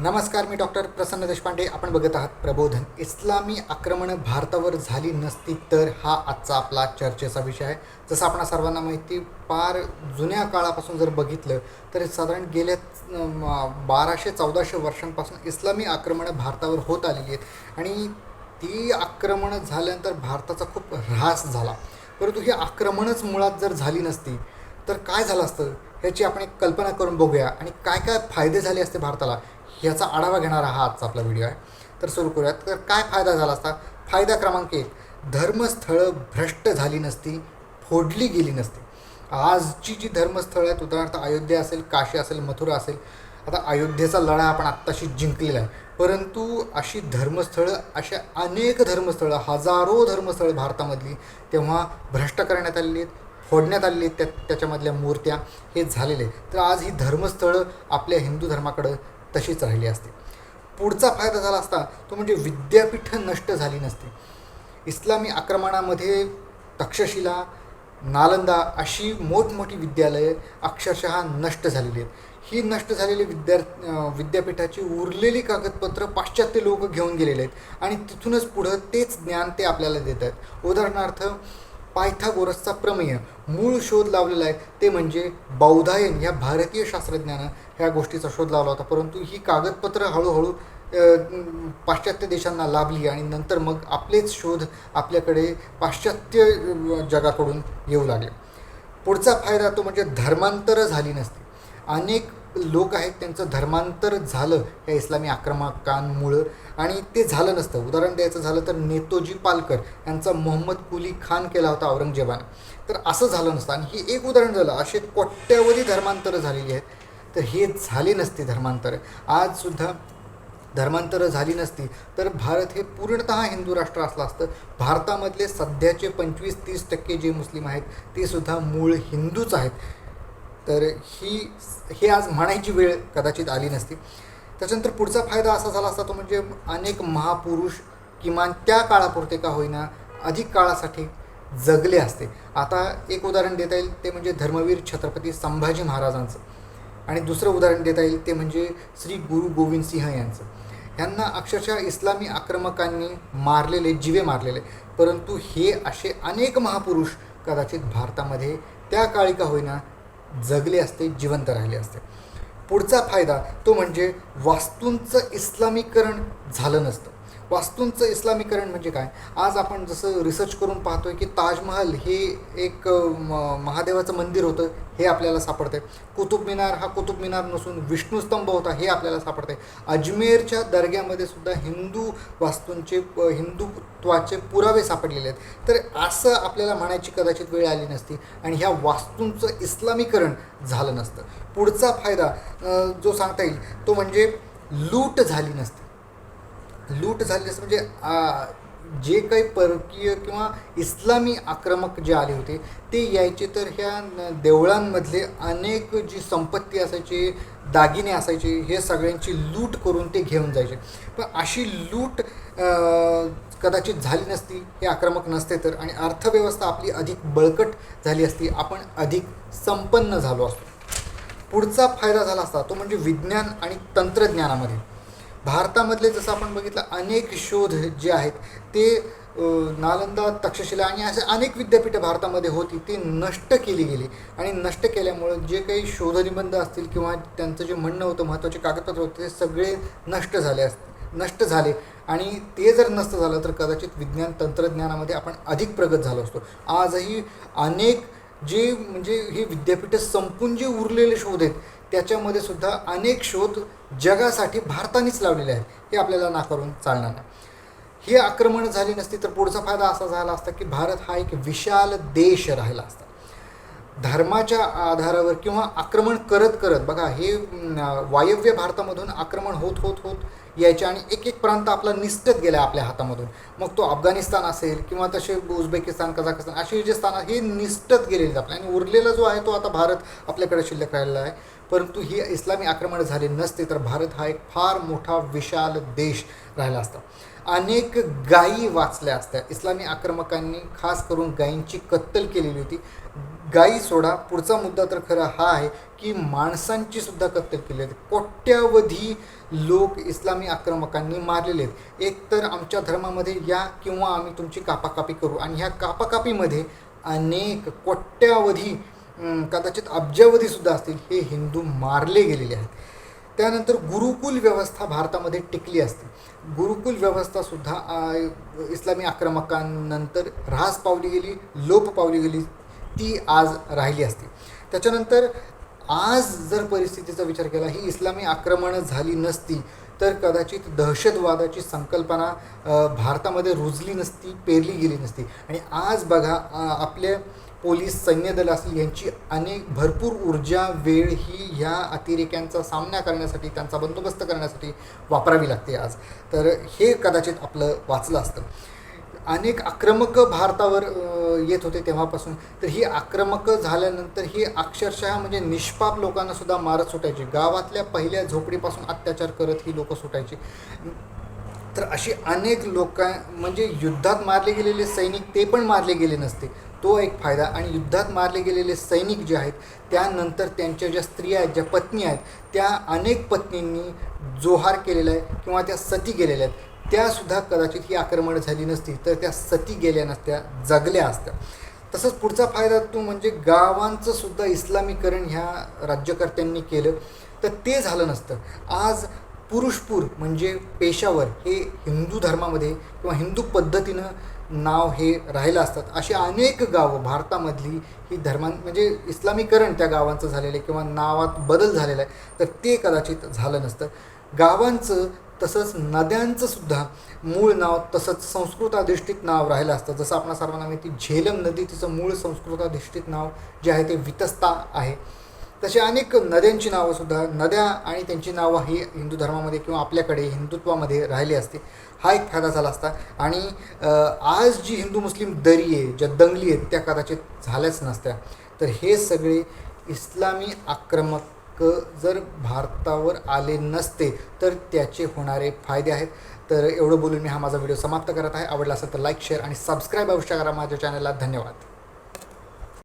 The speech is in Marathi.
नमस्कार मी डॉक्टर प्रसन्न देशपांडे. आपण बघत आहात प्रबोधन. इस्लामी आक्रमणं भारतावर झाली नसती तर हा आजचा आपला चर्चेचा विषय आहे. जसं आपणा सर्वांना माहिती फार जुन्या काळापासून जर बघितलं तर साधारण गेल्या बाराशे चौदाशे वर्षांपासून इस्लामी आक्रमणं भारतावर होत आलेली आहेत. आणि ती आक्रमणं झाल्यानंतर भारताचा खूप ऱ्हास झाला. परंतु ही आक्रमणच मुळात जर झाली नसती तर काय झालं असतं? ह्याची आपण एक कल्पना करून बघूया. आणि काय काय फायदे झाले असते भारताला? ह्याचा आढावा घेणारा हा आजचा आपला व्हिडिओ आहे. तर सुरू करूयात. तर काय फायदा झाला असता? फायदा क्रमांक एक धर्मस्थळं भ्रष्ट झाली नसती फोडली गेली नसती. आजची जी धर्मस्थळं आहेत उदाहरणार्थ अयोध्या असेल काशी असेल मथुरा असेल आता अयोध्येचा लढा आपण आत्ताशी जिंकलेला आहे. परंतु अशी धर्मस्थळं अशा अनेक धर्मस्थळं हजारो धर्मस्थळं भारतामधली तेव्हा भ्रष्ट करण्यात आलेली आहेत फोडण्यात आलेली आहेत त्या त्याच्यामधल्या मूर्त्या हे झालेले आहेत. तर आज ही धर्मस्थळं आपल्या हिंदू धर्माकडं तशीच राहिली असते. पुढचा फायदा झाला असता तो म्हणजे विद्यापीठं नष्ट झाली नसते. इस्लामी आक्रमणामध्ये तक्षशिला नालंदा अशी मोठमोठी विद्यालये अक्षरशः नष्ट झालेली आहेत. ही नष्ट झालेली विद्या विद्यापीठाची उरलेली कागदपत्रं पाश्चात्य लोक घेऊन गेलेले आहेत. आणि तिथूनच पुढं तेच ज्ञान ते आपल्याला देत आहेत. उदाहरणार्थ पायथागोरसचा प्रमेय मूळ शोध लावलेला आहे. ते म्हणजे बौधायन ह्या भारतीय शास्त्रज्ञानं ह्या गोष्टीचा शोध लावला होता. परंतु ही कागदपत्र हळूहळू पाश्चात्य देशांना लाभली आणि नंतर मग आपलेच शोध आपल्याकडे पाश्चात्य जगाकडून येऊ लागले. पुढचा फायदा तो म्हणजे धर्मांतरं झाली नसती. अनेक लोक आहेत त्यांचं धर्मांतर झालं या इस्लामी आक्रमकांमुळं. आणि ते झालं नसतं. उदाहरण द्यायचं झालं तर नेतोजी पालकर यांचा मोहम्मद कुली खान केला होता औरंगजेबानं. तर असं झालं नसतं. आणि हे एक उदाहरण झालं. असे कोट्यवधी धर्मांतरं झालेली आहेत. तर हे झाले नसते धर्मांतर. आजसुद्धा धर्मांतरं झाली नसती. तर भारत हे पूर्णतः हिंदू राष्ट्र असलं असतं. भारतामधले सध्याचे पंचवीस तीस टक्के जे मुस्लिम आहेत ते सुद्धा मूळ हिंदूच आहेत. तर ही हे आज म्हणायची वेळ कदाचित आली नसती. त्याच्यानंतर पुढचा फायदा असा झाला असता तो म्हणजे अनेक महापुरुष किमान त्या काळापुरते का होईना अधिक काळासाठी जगले असते. आता एक उदाहरण देता येईल ते म्हणजे धर्मवीर छत्रपती संभाजी महाराजांचं. आणि दुसरं उदाहरण देता येईल ते म्हणजे श्री गुरु गोविंद सिंह यांचं. ह्यांना अक्षरशः इस्लामी आक्रमकांनी मारलेले जिवे मारलेले. परंतु हे असे अनेक महापुरुष कदाचित भारतामध्ये त्या काळी का होईना जगले असते जिवंत राहिले असते. पुढचा फायदा तो म्हणजे वास्तूंचं इस्लामीकरण झालं नसतं. वास्तूंचं इस्लामीकरण म्हणजे काय? आज आपण जसं रिसर्च करून पाहतोय की ताजमहल हे एक महादेवाचं मंदिर होतं हे आपल्याला सापडते कुतुब मिनार हा कुतुब मिनार नसून विष्णुस्तंभ होता हे आपल्याला सापडते अजमेरच्या दर्ग्यामध्ये सुद्धा हिंदू वास्तूंचे हिंदुत्वाचे पुरावे सापडलेले आहेत. तर असं आपल्याला म्हणायची कदाचित वेळ आली नसती आणि ह्या वास्तूंचं इस्लामीकरण झालं नसतं. पुढचा फायदा जो सांगता येईल तो म्हणजे लूट झाली नसती. लूट झाली असं म्हणजे जे काही परकीय किंवा इस्लामी आक्रमक जे आले होते ते यायचे तर ह्या देवळांमधले अनेक जी संपत्ती असायची दागिने असायचे हे सगळ्यांची लूट करून ते घेऊन जायचे. पण अशी लूट कदाचित झाली नसती हे आक्रमक नसते तर. आणि अर्थव्यवस्था आपली अधिक बळकट झाली असती आपण अधिक संपन्न झालो असतो. पुढचा फायदा झाला असता तो म्हणजे विज्ञान आणि तंत्रज्ञानामध्ये. भारतामधले जसं आपण बघितलं अनेक शोध जे आहेत ते नालंदा तक्षशिला आणि असे अनेक विद्यापीठं भारतामध्ये होती ती नष्ट केली गेली. आणि नष्ट केल्यामुळं जे काही शोधनिबंध असतील किंवा त्यांचं जे म्हणणं होतं महत्त्वाचे कागदपत्र होते ते सगळे नष्ट झाले अस नष्ट झाले. आणि ते जर नसतं झालं तर कदाचित विज्ञान तंत्रज्ञानामध्ये आपण अधिक प्रगत झालो असतो. आजही अनेक जी म्हणजे ही विद्यापीठं संपून जे उरलेले शोध आहेत त्याच्यामध्ये सुद्धा अनेक शोध जगासाठी भारतानेच लावलेले आहेत हे आपल्याला नाकारून चालणार नाही. ही आक्रमण झाली नसती तर पुढचा फायदा असा झाला असता की भारत हा एक विशाल देश राहिला असता. धर्माच्या आधारावर किंवा आक्रमण करत करत बघा हे वायव्य भारतामधून आक्रमण होत होत होत यायचे आणि एक एक प्रांत आपला निसटत गेला आपल्या हातामधून. मग तो अफगाणिस्तान असेल किंवा तसे उझबेकिस्तान कझाकिस्तान असे जे स्थान हे निसटत गेलेले आपले आणि उरलेला जो आहे तो आता भारत आपल्याकडे शिल्लक राहिलेला आहे. परंतु ही इस्लामी आक्रमण झाले नसते तर भारत हा एक फार मोठा विशाल देश राहिला असता. अनेक गायी वाचल्या असत्या. इस्लामी आक्रमकांनी खास करून गायींची कत्तल केलेली होती. गायी सोडा. पुढचा मुद्दा तर खरा हा आहे की माणसांची सुद्धा कत्तल केली आहे कोट्यावधी लोक इस्लामी आक्रमकांनी मारलेले आहेत. एक तर आमच्या धर्मामध्ये या किंवा आम्ही तुमची कापाकापी करू. आणि ह्या कापाकापीमध्ये अनेक कोट्यावधी कदाचित अब्जावधीसुद्धा असतील हे हिंदू मारले गेलेले आहेत. त्यानंतर गुरुकुल व्यवस्था भारतामध्ये टिकली असते. गुरुकुल व्यवस्थासुद्धा इस्लामी आक्रमकांनंतर ऱ्हास पावली गेली लोप पावली गेली. ती आज राहिली असती. त्याच्यानंतर आज जर परिस्थितीचा विचार केला ही इस्लामी आक्रमणं झाली नसती तर कदाचित दहशतवादाची संकल्पना भारतामध्ये रुजली नसती पेरली गेली नसती. आणि आज बघा आपले पोलीस सैन्यदल असतील यांची अनेक भरपूर ऊर्जा वेळ ही ह्या अतिरेक्यांचा सामना करण्यासाठी त्यांचा बंदोबस्त करण्यासाठी वापरावी लागते आज. तर हे कदाचित आपलं वाचलं असतं. अनेक आक्रमक भारतावर येत होते तेव्हापासून. तर ही आक्रमक झाल्यानंतर ही अक्षरशः म्हणजे निष्पाप लोकांना सुद्धा मारत सुटायची. गावातल्या पहिल्या झोपडीपासून अत्याचार करत ही लोक सुटायची. तर असे अनेक लोक म्हणजे युद्धात मारले गेलेले सैनिक ते पण मारले गेले नसते. तो एक फायदा आणि युद्धात मारले गेलेले सैनिक जे आहेत त्यानंतर त्यांच्या ज्या स्त्रिया आहेत ज्या पत्नी आहेत त्या अनेक पत्नींनी जोहार केलेला आहे किंवा त्या सती गेलेल्या आहेत. त्यासुद्धा कदाचित ही आक्रमणं झाली नसती तर त्या सती गेल्या नसत्या जगल्या असत्या. तसंच पुढचा फायदा तो म्हणजे गावांचं सुद्धा इस्लामीकरण ह्या राज्यकर्त्यांनी केलं तर ते झालं नसतं. आज पुरुषपूर म्हणजे पेशावर हे हिंदू धर्मामध्ये किंवा हिंदू पद्धतीनं नाव हे राहिलं असतात. अशी अनेक गावं भारतामधली ही धर्मां म्हणजे इस्लामीकरण त्या गावांचं झालेलं आहे किंवा नावात बदल झालेला आहे तर ते कदाचित झालं नसतं. गावांचं तसंच नद्यांचं सुद्धा मूळ नाव तसंच संस्कृताधिष्ठित नाव राहिलं असतं. जसं आपणा सर्वांना माहिती झेलम नदी तिचं मूळ संस्कृताधिष्ठित नाव जे आहे ते वितस्ता आहे. तसे अनेक नद्यांची नावंसुद्धा नद्या आणि त्यांची नावं ही हिंदू धर्मामध्ये किंवा आपल्याकडे हिंदुत्वामध्ये राहिली असते. हा एक फायदा झाला असता. आणि आज जी हिंदू मुस्लिम दरी आहे ज्या दंगली आहेत त्या कदाचित झाल्याच नसत्या. तर हे सगळे इस्लामी आक्रमक जर भारतावर आले नसते तर त्याचे होणारे फायदे आहेत. तर एवढं बोलून मी हा माझा व्हिडिओ समाप्त करत आहे. आवडला असेल तर लाईक शेअर आणि सबस्क्राईब अवश्य करा माझ्या चॅनलला धन्यवाद.